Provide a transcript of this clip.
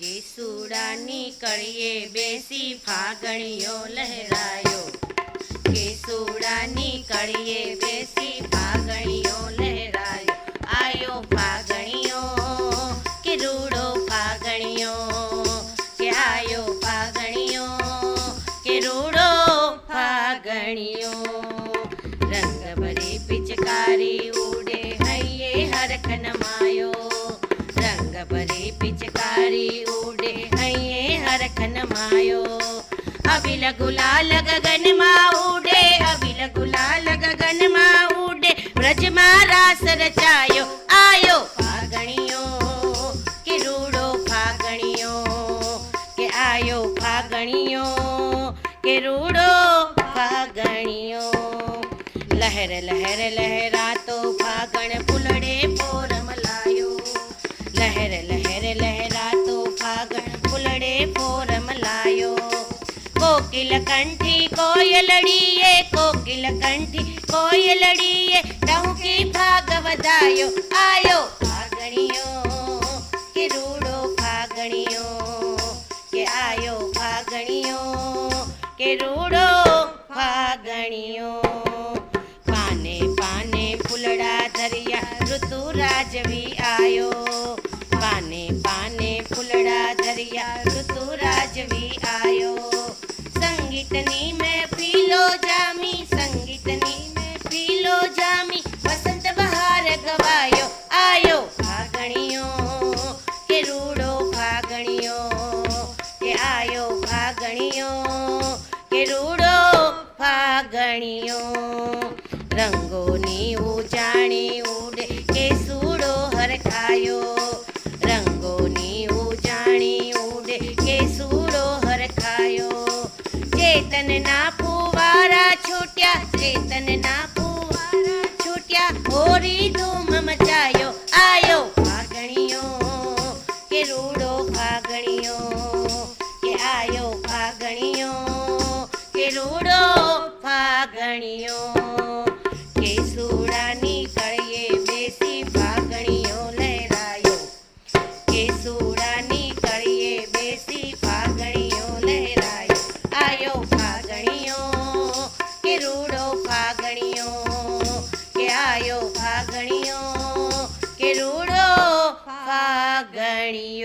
કેસુડાની કળીએ બેસી ફાગણીઓ લહેરાયો. કેસુડાની કળીએ બેસી ફાગણીઓ લહેરાયો. આયો ફાગણીઓ, કે રૂડો ફાગણીઓ, કે આયો ફાગણીઓ, કે રૂડો ફાગણીઓ. રંગ ભરી પિચકારી ઉડે હરખન અભિલ ગુલાલ ગગનમાં ઉડે, અભિલ ગુલાલ ગગનમાં ઉડે. બ્રજમાં રાસ રચાયો, આયો ફાગણીઓ. કે રૂડો ફાગણીઓ, કે આયો ફાગણીઓ. કે રૂડો ફાગણીઓ. લહેર લહેર લહેરાતો કોકિલ કંઠી કોયલડીએ કોકિલ કંઠી કોયલડીએ ટહુકી ભાગ વધાયો આયો ફાગણીયો કે રૂડો ફાગણીયો કે આયો ફાગણીયો કે રૂડો સંગીતની મહેફિલો જામી, સંગીતની મહેફિલો જામી, વસંત બહાર ગવાયો, આયો ફાગણીઓ કે રૂડો ફાગણીઓ કે આયો ફાગણીઓ કે રૂડો ફાગણીઓ રંગોની છૂટ્યા ચેતનના ફુવારા છૂટ્યા હોરી ધૂમ મચાયો આયો ફાગણીઓ, કે રૂડો ફાગણીઓ, કે આયો ફાગણીઓ, કે રૂડો ફાગણીઓ, કે સુડાની કળીએ બેસી ફાગણીઓ લહેરાયો, કે સુડાની કળીએ બેસી ફાગણીઓ લહેરાયો, આયો આયો ફાગણીઓ કે રૂડો ફાગણીઓ.